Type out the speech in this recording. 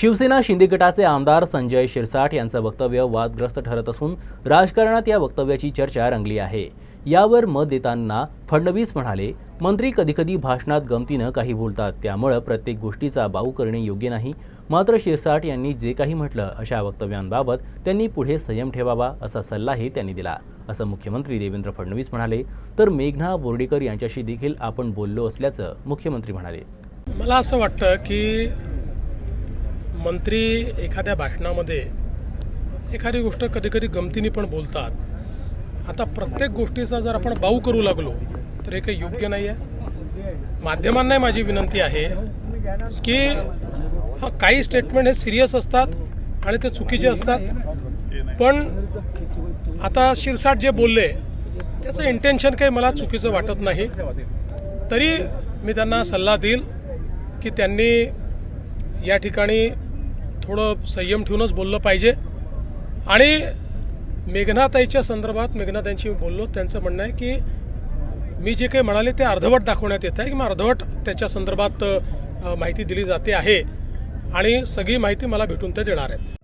शिवसेना शिंदे गटाचे आमदार संजय शिरसाट यांचं वक्तव्य वादग्रस्त ठरत असून राजकारणात या वक्तव्याची चर्चा रंगली आहे. यावर मत देताना फडणवीस म्हणाले मंत्री कधीकधी भाषणात गमतीनं काही बोलतात त्यामुळं प्रत्येक गोष्टीचा बाऊ करणे योग्य नाही. मात्र शिरसाट यांनी जे काही म्हटलं अशा वक्तव्यांबाबत त्यांनी पुढे संयम ठेवावा असा सल्लाही त्यांनी दिला. असं मुख्यमंत्री देवेंद्र फडणवीस म्हणाले. तर मेघना बोर्डीकर यांच्याशी देखील आपण बोललो असल्याचं मुख्यमंत्री म्हणाले. मला असं वाटतं की मंत्री एखाद्या भाषणामध्ये एखादी गोष्ट कधी कधी गमतीने पण बोलतात. आता प्रत्येक गोष्टीचा जर आपण बाऊ करू लागलो तर हे काही योग्य नाही आहे माध्यमांनाही माझी विनंती आहे की हा काही स्टेटमेंट हे सिरियस असतात आणि ते चुकीचे असतात. पण आता शिरसाट जे बोलले त्याचं इंटेन्शन काही मला चुकीचं वाटत नाही. तरी मी त्यांना सल्ला देईल की त्यांनी या ठिकाणी थोडं संयम ठेवूनच बोललं पाहिजे. आणि मेघनाताईच्या संदर्भात मेघनाताईंशी मी बोललो. त्यांचं म्हणणं आहे की मी जे काही म्हणाले ते अर्धवट दाखवण्यात येत आहे. की मग अर्धवट त्याच्या संदर्भात माहिती दिली जाते आहे. आणि सगळी माहिती मला भेटून ते देणार आहेत.